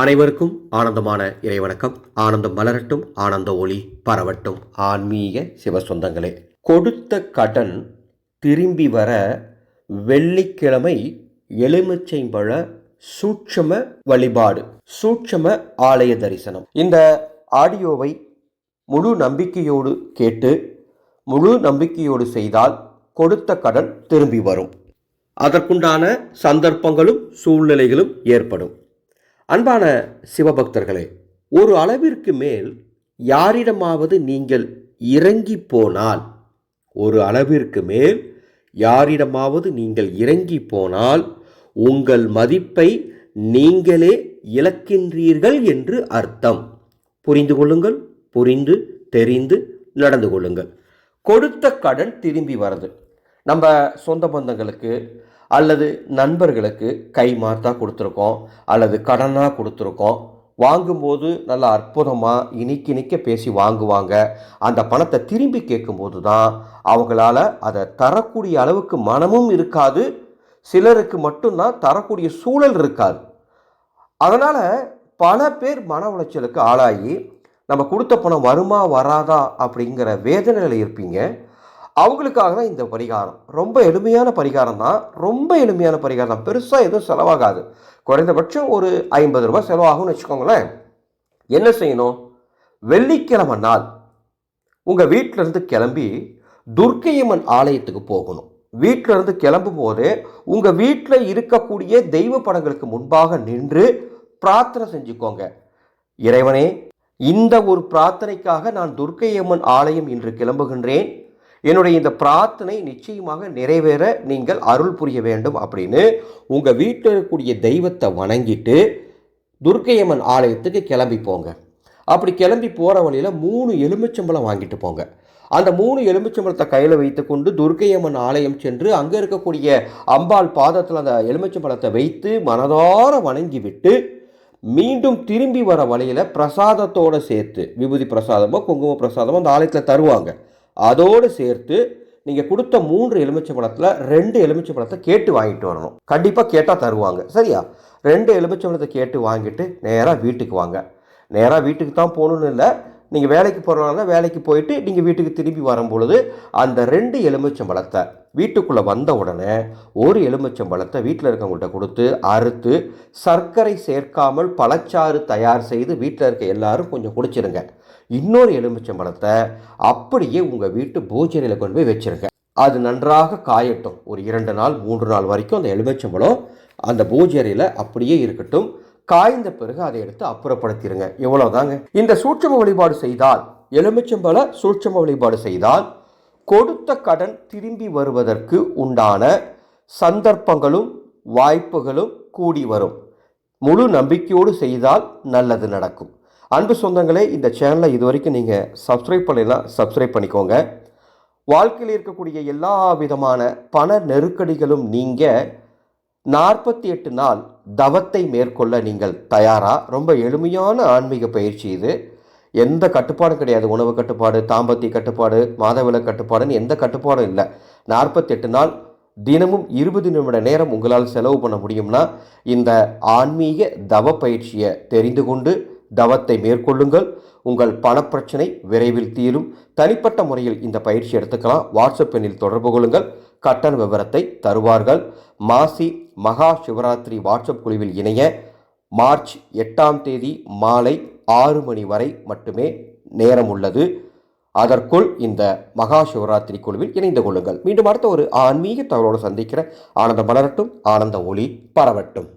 அனைவருக்கும் ஆனந்தமான இறைவணக்கம். ஆனந்தம் மலரட்டும் ஆனந்த ஒளி பரவட்டும். ஆன்மீக சிவசொந்தங்களே கொடுத்த கடன் திரும்பி வர வெள்ளிக்கிழமை எலுமிச்சைம்பழ சூட்சம வழிபாடு சூட்சம ஆலய தரிசனம். இந்த ஆடியோவை முழு நம்பிக்கையோடு கேட்டு முழு நம்பிக்கையோடு செய்தால் கொடுத்த கடன் திரும்பி வரும். அதற்குண்டான சந்தர்ப்பங்களும் சூழ்நிலைகளும் ஏற்படும். அன்பான சிவபக்தர்களே ஒரு அளவிற்கு மேல் யாரிடமாவது நீங்கள் இறங்கி போனால் ஒரு அளவிற்கு மேல் யாரிடமாவது நீங்கள் இறங்கி போனால் உங்கள் மதிப்பை நீங்களே இழக்கின்றீர்கள் என்று அர்த்தம். புரிந்து கொள்ளுங்கள் புரிந்து தெரிந்து நடந்து கொள்ளுங்கள். கொடுத்த கடன் திரும்பி வருது நம்ம சொந்த பந்தங்களுக்கு அல்லது நண்பர்களுக்கு கை மாத்தா கொடுத்துருக்கோம் அல்லது கடனாக கொடுத்துருக்கோம். வாங்கும்போது நல்லா அற்புதமாக இனிக்க இனிக்க பேசி வாங்குவாங்க. அந்த பணத்தை திரும்பி கேட்கும்போது தான் அவங்களால அதை தரக்கூடிய அளவுக்கு மனமும் இருக்காது. சிலருக்கு மட்டும்தான் தரக்கூடிய சூழல் இருக்காது. அதனால் பல பேர் மன உளைச்சலுக்கு ஆளாகி நம்ம கொடுத்த பணம் வருமா வராதா அப்படிங்கிற வேதனையில் இருப்பீங்க. அவங்களுக்காக தான் இந்த பரிகாரம். ரொம்ப எளிமையான பரிகாரம் தான். ரொம்ப எளிமையான பரிகாரம் தான். பெருசாக எதுவும் செலவாகாது. குறைந்தபட்சம் ஒரு ஐம்பது ரூபாய் செலவாகும்னு வச்சுக்கோங்களேன். என்ன செய்யணும்? வெள்ளிக்கிழமை நாள் உங்கள் வீட்டிலேருந்து கிளம்பி துர்க்கையம்மன் ஆலயத்துக்கு போகணும். வீட்டிலேருந்து கிளம்பும் போது உங்கள் வீட்டில் இருக்கக்கூடிய தெய்வ படங்களுக்கு முன்பாக நின்று பிரார்த்தனை செஞ்சுக்கோங்க. இறைவனே இந்த ஒரு பிரார்த்தனைக்காக நான் துர்க்கையம்மன் ஆலயம் இன்று கிளம்புகின்றேன். என்னுடைய இந்த பிரார்த்தனை நிச்சயமாக நிறைவேற நீங்கள் அருள் புரிய வேண்டும் அப்படின்னு உங்கள் வீட்டில் இருக்கக்கூடிய தெய்வத்தை வணங்கிட்டு துர்க்கையம்மன் ஆலயத்துக்கு கிளம்பி போங்க. அப்படி கிளம்பி போகிற வழியில் மூணு எலுமிச்சம்பழம் வாங்கிட்டு போங்க. அந்த மூணு எலுமிச்சம்பழத்தை கையில் வைத்துக்கொண்டு துர்க்கையம்மன் ஆலயம் சென்று அங்கே இருக்கக்கூடிய அம்பாள் பாதத்தில் அந்த எலுமிச்சம்பழத்தை வைத்து மனதார வணங்கி விட்டு மீண்டும் திரும்பி வர வழியில் பிரசாதத்தோடு சேர்த்து விபூதி பிரசாதமோ குங்கும பிரசாதமோ அந்த ஆலயத்தில் தருவாங்க. அதோடு சேர்த்து நீங்கள் கொடுத்த மூன்று எலுமிச்சை பழத்தில் ரெண்டு எலுமிச்சை பழத்தை கேட்டு வாங்கிட்டு வரணும். கண்டிப்பாக கேட்டால் தருவாங்க. சரியா? ரெண்டு எலுமிச்சை பழத்தை கேட்டு வாங்கிட்டு நேராக வீட்டுக்கு வாங்க. நேராக வீட்டுக்கு தான் போகணுன்னு இல்லை. நீங்கள் வேலைக்கு போகிறனால வேலைக்கு போயிட்டு நீங்கள் வீட்டுக்கு திரும்பி வரும்பொழுது அந்த ரெண்டு எலுமிச்சம்பழத்தை வீட்டுக்குள்ளே வந்த உடனே ஒரு எலுமிச்சம்பழத்தை வீட்டில் இருக்கவங்கள்ட்ட கொடுத்து அறுத்து சர்க்கரை சேர்க்காமல் பழச்சாறு தயார் செய்து வீட்டில் இருக்க எல்லாரும் கொஞ்சம் குடிச்சிருங்க. இன்னொரு எலுமிச்சம்பழத்தை அப்படியே உங்கள் வீட்டு பூஜனையில் கொண்டு போய் வச்சுருங்க. அது நன்றாக காயட்டும். ஒரு இரண்டு நாள் மூன்று நாள் வரைக்கும் அந்த எலுமிச்சம்பழம் அந்த பூஜையில் அப்படியே இருக்கட்டும். காய்ந்த பிறகு அதை எடுத்து அப்புறப்படுத்திடுங்க இவ்வளோதாங்க இந்த சூட்சம வழிபாடு செய்தால் எலுமிச்சம்பழ சூட்சம வழிபாடு செய்தால் கொடுத்த கடன் திரும்பி வருவதற்கு உண்டான சந்தர்ப்பங்களும் வாய்ப்புகளும் கூடி வரும். முழு நம்பிக்கையோடு செய்தால் நல்லது நடக்கும். அன்பு சொந்தங்களே இந்த சேனலை இது வரைக்கும் நீங்கள் சப்ஸ்கிரைப் பண்ணலாம் சப்ஸ்கிரைப் பண்ணிக்கோங்க. வாழ்க்கையில் இருக்கக்கூடிய எல்லா விதமான பண நெருக்கடிகளும் நீங்கள் நாற்பத்தி எட்டு நாள் தவத்தை மேற்கொள்ள நீங்கள் தயாராக ரொம்ப எளிமையான ஆன்மீக பயிற்சி இது. எந்த கட்டுப்பாடும் கிடையாது. உணவு கட்டுப்பாடு தாம்பத்திய கட்டுப்பாடு மாதவில கட்டுப்பாடுன்னு எந்த கட்டுப்பாடும் இல்லை. நாற்பத்தெட்டு நாள் தினமும் இருபது நிமிட நேரம் உங்களால் செலவு பண்ண முடியும்னா இந்த ஆன்மீக தவ பயிற்சியை தெரிந்து கொண்டு தவத்தை மேற்கொள்ளுங்கள். உங்கள் பணப்பிரச்சனை விரைவில் தீரும். தனிப்பட்ட முறையில் இந்த பயிற்சி எடுத்துக்கலாம். வாட்ஸ்அப் எண்ணில் தொடர்பு கொள்ளுங்கள். கட்டண விவரத்தை தருவார்கள். மாசி மகா சிவராத்திரி வாட்ஸ்அப் குழுவில் இணைய மார்ச் எட்டாம் தேதி மாலை ஆறு மணி வரை மட்டுமே நேரம் உள்ளது. அதற்குள் இந்த மகா சிவராத்திரி குழுவில் இணைந்து கொள்ளுங்கள். மீண்டும் அடுத்த ஒரு ஆன்மீக தகவலோடு சந்திக்கிற ஆனந்த மலரட்டும். ஆனந்த ஒளி பரவட்டும்.